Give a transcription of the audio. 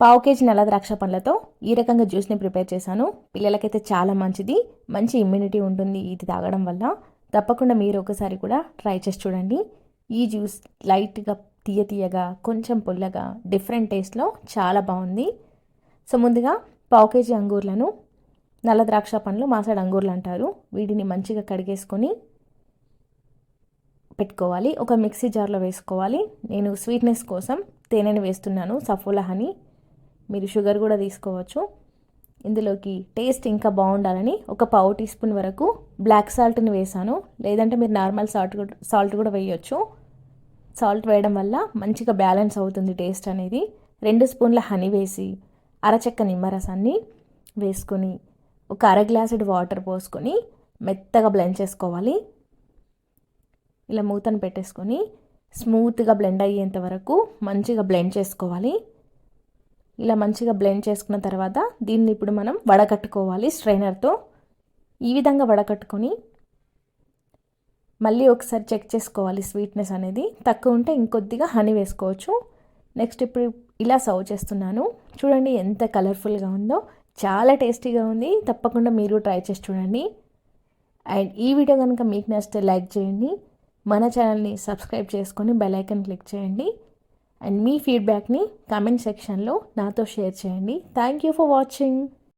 పావు కేజీ నల్ల ద్రాక్ష పండ్లతో ఈ రకంగా జ్యూస్ని ప్రిపేర్ చేశాను. పిల్లలకైతే చాలా మంచిది. మంచి ఇమ్యూనిటీ ఉంటుంది ఇది తాగడం వల్ల. తప్పకుండా మీరు ఒకసారి కూడా ట్రై చేసి చూడండి. ఈ జ్యూస్ లైట్గా తీయ తీయగా కొంచెం పుల్లగా డిఫరెంట్ టేస్ట్లో చాలా బాగుంది. సో ముందుగా పావు కేజీ అంగూర్లను నల్ల ద్రాక్ష పండ్లు మాసాడు అంగూర్లు అంటారు. వీటిని మంచిగా కడిగేసుకొని పెట్టుకోవాలి. ఒక మిక్సీ జార్లో వేసుకోవాలి. నేను స్వీట్నెస్ కోసం తేనెని వేస్తున్నాను సఫోలా హనీ. మీరు షుగర్ కూడా తీసుకోవచ్చు. ఇందులోకి టేస్ట్ ఇంకా బాగుండాలని ఒక పావు టీ స్పూన్ వరకు బ్లాక్ సాల్ట్ని వేసాను. లేదంటే మీరు నార్మల్ సాల్ట్ కూడా సాల్ట్ కూడా వేయొచ్చు. సాల్ట్ వేయడం వల్ల మంచిగా బ్యాలెన్స్ అవుతుంది టేస్ట్ అనేది. రెండు స్పూన్ల హనీ వేసి అరచెక్క నిమ్మరసాన్ని వేసుకొని ఒక అర గ్లాసుడ్ వాటర్ పోసుకొని మెత్తగా బ్లెండ్ చేసుకోవాలి. ఇలా మూతను పెట్టేసుకొని స్మూత్గా బ్లెండ్ అయ్యేంత వరకు మంచిగా బ్లెండ్ చేసుకోవాలి. ఇలా మంచిగా బ్లెండ్ చేసుకున్న తర్వాత దీన్ని ఇప్పుడు మనం వడకట్టుకోవాలి స్ట్రైనర్తో ఈ విధంగా వడకట్టుకొని మళ్ళీ ఒకసారి చెక్ చేసుకోవాలి స్వీట్నెస్ అనేది. తక్కువ ఉంటే ఇంకొద్దిగా హనీ వేసుకోవచ్చు. నెక్స్ట్ ఇప్పుడు ఇలా సర్వ్ చేస్తున్నాను. చూడండి ఎంత కలర్ఫుల్గా ఉందో. చాలా టేస్టీగా ఉంది. తప్పకుండా మీరు ట్రై చేసి చూడండి. అండ్ ఈ వీడియో కనుక మీకు నచ్చితే లైక్ చేయండి. మన ఛానల్ని సబ్స్క్రైబ్ చేసుకొని బెల్ ఐకన్ క్లిక్ చేయండి. అండ్ మీ ఫీడ్బ్యాక్ని కామెంట్ సెక్షన్లో నాతో షేర్ చేయండి. Thank you for watching.